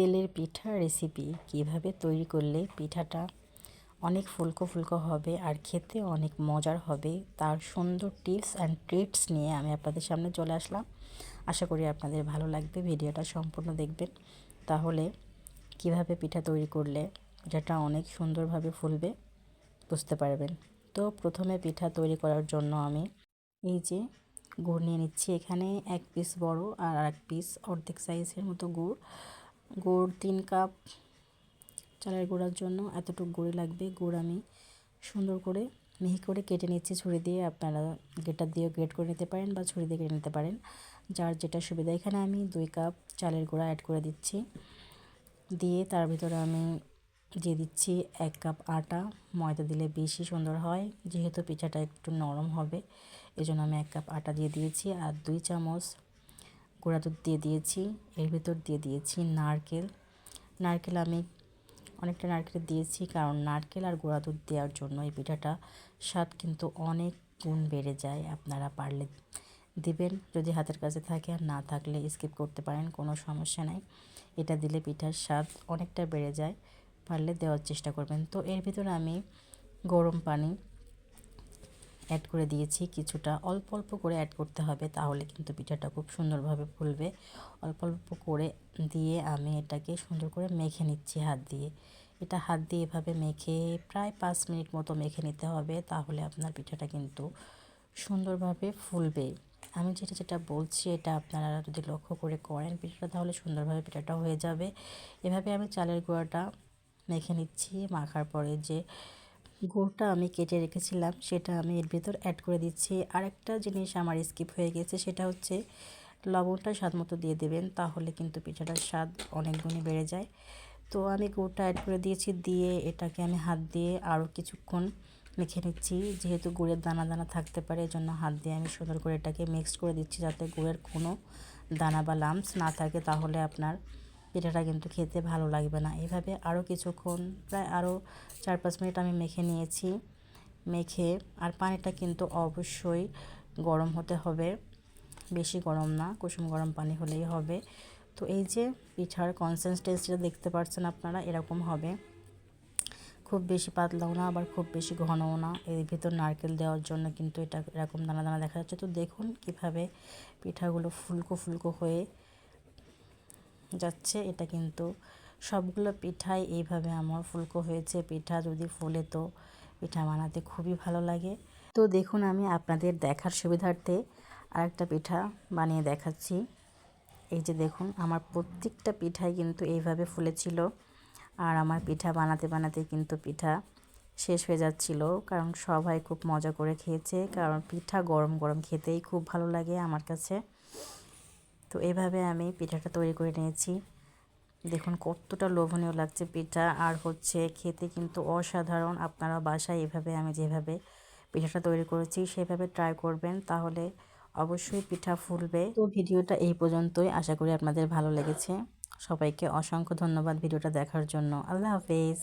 তেলের পিঠা রেসিপি কীভাবে তৈরি করলে পিঠাটা অনেক ফুলকো ফুলকো হবে আর খেতে অনেক মজার হবে, তার সুন্দর টিপস অ্যান্ড ট্রিটস নিয়ে আমি আপনাদের সামনে চলে আসলাম। আশা করি আপনাদের ভালো লাগবে, ভিডিওটা সম্পূর্ণ দেখবেন। তাহলে কীভাবে পিঠা তৈরি করলে যেটা অনেক সুন্দরভাবে ফুলবে বুঝতে পারবেন। তো প্রথমে পিঠা তৈরি করার জন্য আমি এই যে গুড় নিয়ে নিচ্ছি, এখানে এক পিস বড় আর এক পিস অর্ধেক সাইজের মতো গুড়। গুড় তিন কাপ চালের গুঁড়ার জন্য এতটুকু গুঁড়ি লাগবে। গুড় আমি সুন্দর করে মিহি করে কেটে নিচ্ছি ছুরি দিয়ে। আপনারা গেটার দিয়েও গ্রেট করে নিতে পারেন বা ছুরি দিয়ে কেটে নিতে পারেন। যার যেটা সুবিধা, এখানে আমি দুই কাপ চালের গুঁড়া অ্যাড করে দিচ্ছি। দিয়ে তার ভিতরে আমি দিয়ে দিচ্ছি এক কাপ আটা। ময়দা দিলে বেশি সুন্দর হয়, যেহেতু পিঠাটা একটু নরম হবে, এজন্য আমি এক কাপ আটা দিয়ে দিয়েছি। আর দুই চামচ গুঁড়া দুধ দিয়ে দিয়েছি, এর ভিতর দিয়ে দিয়েছি নারকেল। নারকেল আমি অনেকটা নারকেল দিয়েছি কারণ নারকেল আর গুঁড়া দুধ দেওয়ার জন্য এই পিঠাটা স্বাদ কিন্তু অনেক গুণ বেড়ে যায়, আপনারা পারলে দিবেন। যদি হাতের কাছে থাকে আর না থাকলে স্কিপ করতে পারেন, কোনো সমস্যা নাই। এটা দিলে পিঠার স্বাদ অনেকটা বেড়ে যায়, পারলে দেওয়ার চেষ্টা করবেন। তো এর ভিতরে আমি গরম পানি অ্যাড করে দিয়েছি। কিছুটা অল্প অল্প করে অ্যাড করতে হবে, তাহলে কিন্তু পিঠাটা খুব সুন্দরভাবে ফুলবে। অল্প অল্প করে দিয়ে আমি এটাকে সুন্দর করে মেখে নিচ্ছি হাত দিয়ে। এটা হাত দিয়ে এভাবে মেখে প্রায় পাঁচ মিনিট মতো মেখে নিতে হবে, তাহলে আপনার পিঠাটা কিন্তু সুন্দরভাবে ফুলবে। আমি যেটা যেটা বলছি, এটা আপনারা যদি লক্ষ্য করে করেন, পিঠাটা তাহলে সুন্দরভাবে পিঠাটা হয়ে যাবে। এভাবে আমি চালের গুঁড়াটা মেখে নিচ্ছি, মাখার পরে যে গুড়টা আমি কেটে রেখেছিলাম, সেটা আমি এর ভেতর অ্যাড করে দিচ্ছি। আরেকটা জিনিস আমার স্কিপ হয়ে গেছে, সেটা হচ্ছে লবণটা স্বাদ মতো দিয়ে দেবেন, তাহলে কিন্তু পিঠাটার স্বাদ অনেক গুণে বেড়ে যায়। তো আমি গুড়টা অ্যাড করে দিয়েছি, দিয়ে এটাকে আমি হাত দিয়ে আরও কিছুক্ষণ মেখে নিচ্ছি। যেহেতু গুড়ের দানা দানা থাকতে পারে, এজন্য হাত দিয়ে আমি সুন্দর করে এটাকে মিক্সড করে দিচ্ছি, যাতে গুড়ের কোনো দানা বা লামস না থাকে, তাহলে আপনার পিঠাটা কিন্তু খেতে ভালো লাগবে না। এভাবে আরও কিছুক্ষণ, প্রায় আরও চার পাঁচ মিনিট আমি মেখে নিয়েছি। মেখে, আর পানিটা কিন্তু অবশ্যই গরম হতে হবে। বেশি গরম না, কুসুম গরম পানি হলেই হবে। তো এই যে পিঠার কনসিস্টেন্সিটা দেখতে পাচ্ছেন আপনারা, এরকম হবে। খুব বেশি পাতলাও না, আবার খুব বেশি ঘনও না। এর ভিতর নারকেল দেওয়ার জন্য কিন্তু এটা এরকম দানা দানা দেখা যাচ্ছে। তো দেখুন কীভাবে পিঠাগুলো ফুলকো ফুলকো হয়ে যাচ্ছে, এটা কিন্তু সবগুলো পিঠাই এইভাবে আমার ফুলকো হয়েছে। পিঠা যদি ফুলে তো পিঠা বানাতে খুবই ভালো লাগে। তো দেখুন, আমি আপনাদের দেখার সুবিধার্থে আরেকটা পিঠা বানিয়ে দেখাচ্ছি। এই যে দেখুন, আমার প্রত্যেকটা পিঠাই কিন্তু এইভাবে ফুলেছিল। আর আমার পিঠা বানাতে বানাতে কিন্তু পিঠা শেষ হয়ে যাচ্ছিল, কারণ সবাই খুব মজা করে খেয়েছে। কারণ পিঠা গরম গরম খেতেই খুব ভালো লাগে আমার কাছে। তো এভাবে আমি পিঠাটা তৈরি করে নিয়েছি। দেখুন কতটা লোভনীয় লাগছে পিঠা। আর হচ্ছে খেতে কিন্তু অসাধারণ। আপনারা বাসায় এভাবে, আমি যেভাবে পিঠাটা তৈরি করেছি সেভাবে ট্রাই করবেন, তাহলে অবশ্যই পিঠা ফুলবে। তো ভিডিওটা এই পর্যন্তই। আশা করি আপনাদের ভালো লেগেছে। সবাইকে অসংখ্য ধন্যবাদ ভিডিওটা দেখার জন্য। আল্লাহ হাফেজ।